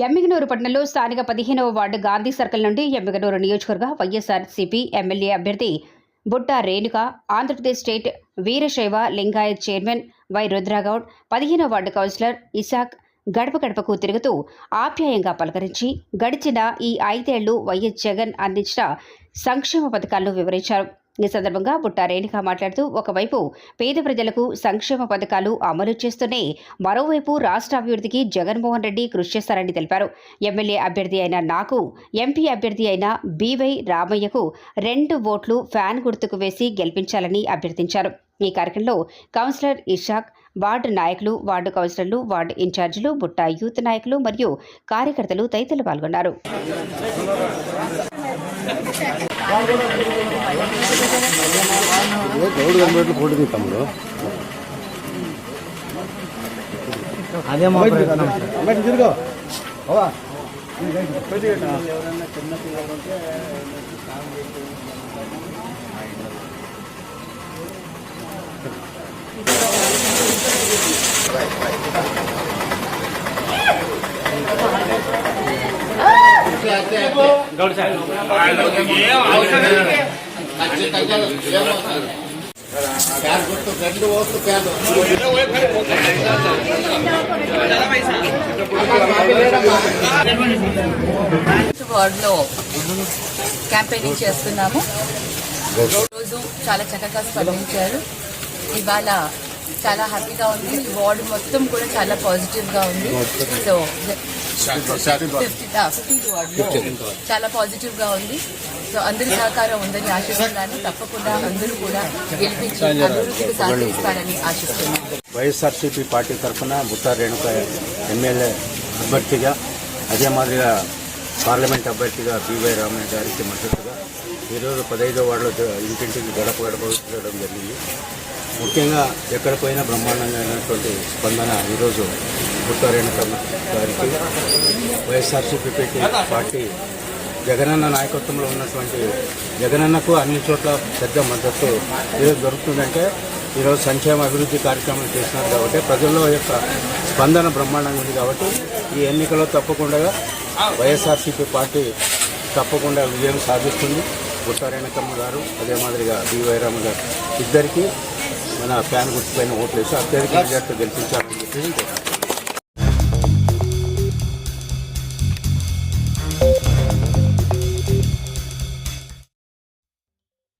ఎమ్మిగనూరు పట్టణంలో స్థానిక పదిహేనవ వార్డు గాంధీ సర్కిల్ నుండి ఎమ్మిగనూరు నియోజకవర్గ వైఎస్ఆర్సీపీ ఎమ్మెల్యే అభ్యర్థి Butta Renuka Andhra Pradesh state Veerashaiva Lingayat chairman Y Rudragoud పదిహేనవ వార్డు కౌన్సిలర్ ఇసాక్ గడప గడపకు తిరుగుతూ ఆప్యాయంగా పలకరించి గడిచిన ఈ ఐదేళ్ళు వైఎస్ జగన్ అందించిన సంక్షేమ పథకాలను వివరించారు. ఈ సందర్భంగా బుట్టా రేణుక మాట్లాడుతూ ఒకవైపు పేద ప్రజలకు సంక్షేమ పథకాలు అమలు చేస్తూనే మరోవైపు రాష్ట్ర అభివృద్ధికి జగన్మోహన్ రెడ్డి కృషి చేస్తారని తెలిపారు. ఎమ్మెల్యే అభ్యర్థి అయిన నాకు ఎంపీ అభ్యర్థి అయిన బీవై రామయ్యకు రెండు ఓట్లు ఫ్యాన్ గుర్తుకు వేసి గెలిపించాలని అభ్యర్థించారు. ఈ కార్యక్రమంలో కౌన్సిలర్ ఇషాక్ వార్డు నాయకులు వార్డు కౌన్సిలర్లు వార్డు ఇన్ఛార్జీలు బుట్టా యూత్ నాయకులు మరియు కార్యకర్తలు తదితరులు పాల్గొన్నారు. గౌడు కనబెట్లు ఫోటో తీ తమ్ముడు అదే మా ప్రయత్నం బయట తిరుగు అవా వార్డులో క్యాంపెయినింగ్ చేస్తున్నాము. రోజు చాలా చక్కగా స్పందించారు. ఇవాళ చాలా హ్యాపీగా ఉంది. వార్డు మొత్తం కూడా చాలా పాజిటివ్గా ఉంది. సో చాలా పాజిటివ్గా ఉంది. సో అందరి సహకారం ఉందని ఆశిస్తున్నాను. తప్పకుండా అందరూ కూడా గెలిపించి అభివృద్ధికి సహకరిస్తారని ఆశిస్తున్నాను. వైఎస్ఆర్సీపీ పార్టీ తరఫున బుట్టా రేణుక ఎమ్మెల్యే అభ్యర్థిగా అదే మాదిరిగా పార్లమెంట్ అభ్యర్థిగా బివై రామయ్య గారికి మద్దతుగా ఈరోజు పదహైదో వార్డులో ఇంటింటికి గడప గడప తిరగడం జరిగింది. ముఖ్యంగా ఎక్కడ పోయినా బ్రహ్మాండంగా అయినటువంటి స్పందన ఈరోజు బుట్టా రేణుక గారికి. వైఎస్ఆర్సీపీ పార్టీ జగనన్న నాయకత్వంలో ఉన్నటువంటి జగనన్నకు అన్ని చోట్ల పెద్ద మద్దతు ఈరోజు దొరుకుతుందంటే ఈరోజు సంక్షేమ అభివృద్ధి కార్యక్రమాలు చేస్తున్నారు కాబట్టి ప్రజల్లో యొక్క స్పందన బ్రహ్మాండంగా ఉంది కాబట్టి ఈ ఎన్నికలో తప్పకుండా వైఎస్ఆర్సీపీ పార్టీ తప్పకుండా విజయం సాధిస్తుంది. గుట్టారేణకమ్మ గారు అదే మాదిరిగా బి వైరామ గారు. ఇద్దరికీ మన ఫ్యాన్ గుర్తుపైన ఓట్లేసి అత్యధిక విజయాలతో గెలిపించాలని చెప్పి